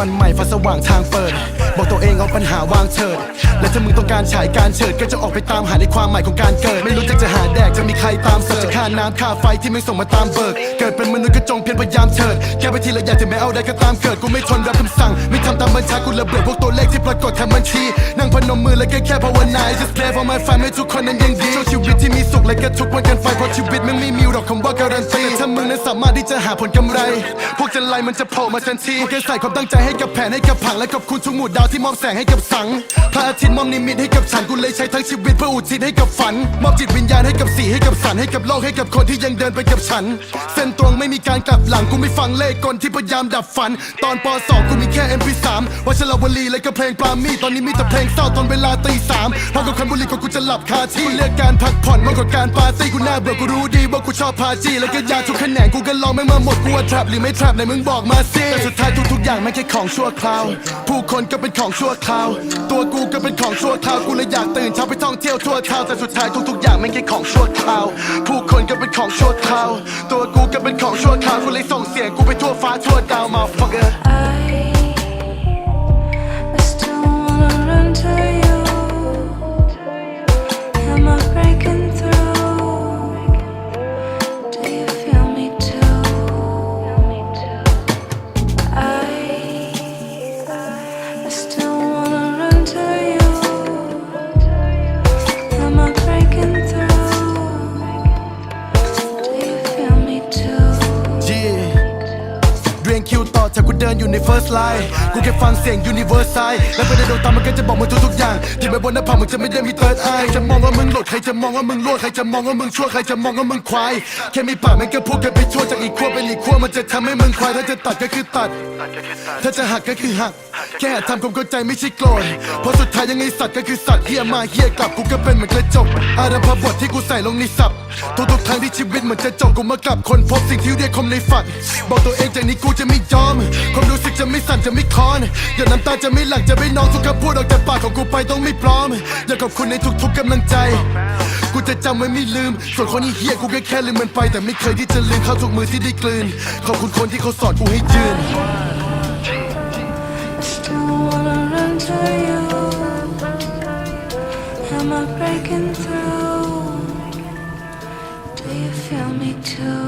วันใหม่ฟ้าสว่างทางเปิด บอกตัวเองเอาปัญหาวางเฉิด และถ้ามึงต้องการฉายการเฉิด ก็จะออกไปตามหาในความหมายของการเกิด ไม่รู้จักจะหาแดกจะมีใครตามเสิร์ชจะค่าน้ำค่าไฟที่ไม่งส่งมาตามเบิก เกิดเป็นมนุษย์ก็จงเพียรพยายามเฉิดแค่ไปทีละอย่างถึงแม้เอาได้ก็ตามเกิด กูไม่ทนรับคำสั่ง ไม่ทำตามบัญชากูระเบิดพวกตัวเลขที่ปรากฏแทนบัญชี นั่งพนมมือแล้วก็แค่ภาวนา just play for my fam ให้ทุกคนนั้นยังดีช่วงชีวิตที่มีสุขและก็ทุกวันกันไปเพราะชีวิตมันไม่มีหรอกคำว่าการันตีแต่ถ้ามึงนั้นสามารถที่จะหาผลกำไร พวกจะไล่มันจะโผล่มาทันทีแค่ใส่ความตั้งใจให้ให้กับแผนให้กับผังและขอบคุณทุกหมู่ดาวที่มอบแสงให้กับสังพระอาทิตย์มอบนิมิตให้กับฉันกูเลยใช้ทั้งชีวิตเพื่ออุทิศให้กับฝัน มอบจิตวิญญาณให้กับสีให้กับสันให้กับโลกให้กับคนที่ยังเดินไปกับฉัน เส้นตรงไม่มีการกลับหลังกูไม่ฟังเลขกลที่พยายามดับฝัน ตอนป .2 กูมีแค่ MP3 วัชรวลีและก็เพลงปรามีตอนนี้มีแต่เพลงเศร้าตอนเวลาตีสามพอกับคันบุหรี่ก็กูจะหลับคาที่เลือกการพักผ่อนมากกว่าการปาร์ตี้กูน่าเบื่อกูรู้ดีว่ากูชอบพาจีแล้วก็ยาทุกแขนงกูก็ลองไม่มาหมดกูว่าทรัพหรือไม่ทรัพไหนมึงบอกมาสิแต่สุดท้ายทุกๆอย่างไม่แค่ของชั่วคราว ผู้คนก็เป็นของชั่วคราว ตัวกูก็เป็นของชั่วคราวกูเลยอยากตื่นเช้าไปท่องเที่ยวทั่วทาวแต่สุดท้ายทุกๆอย่างไม่แค่ของชั่วคราว ผู้คนก็เป็นของชั่วคราว ตัวกูก็เป็นของชั่วคราวกูเลยส่งเสียงกูไปทั่วฟ้าทั่วดาวมาฟังเกอ รียงคิวต่อจากกูเดินอยู่ใน first line กูแค่ฟังเสียง universe side และไปในดวงตามันก็จะบอกมึงทุกๆอย่างที่ไปบนหน้าผากมึงจะไม่ได้มี third eye จะมองว่ามึงหลุดใครจะมองว่ามึงรั่วใครจะมองว่ามึงชั่วใครจะมองว่ามึงควายแค่มีปากมันก็พูดกันไปชั่วจากอีกขั้วเป็นอีกขั้วมันจะทำให้มึงควายถ้าจะตัดก็คือตัด ถ้าจะหักก็คือหัก แค่หาทำความเข้าใจไม่ใช่โกรธเพราะสุดท้ายยังไงสัตว์ก็คือสัตว์เฮียมาเฮียกลับกูก็เป็นเหมือนกระจกอารมพบทที่กูใส่ลงในสับทุกๆครั้งที่ชีวิตเหมือนจะจบกูมากลับคนพบสิ่งที่เรียกคมในฝันบอกตัวเองจากนี้กูจะไม่ยอมความรู้สึกจะไม่สั่นจะไม่คลอนหยดน้ำตาจะไม่หลั่งจะไม่นองทุกคำพูดออกจากปากของกูไปต้องไม่พร้อมอยากขอบคุณในทุกๆกำลังใจกูจะจำไว้ไม่ลืม ส่วนคนที่เฮียกูก็แค่ลืมมันไป แต่ไม่เคยที่จะลืมเข้าทุกมือที่ได้กลืน ขอบคุณคนที่เขาสอนกูให้ยืน to you. Am I breaking through? Do you feel me too?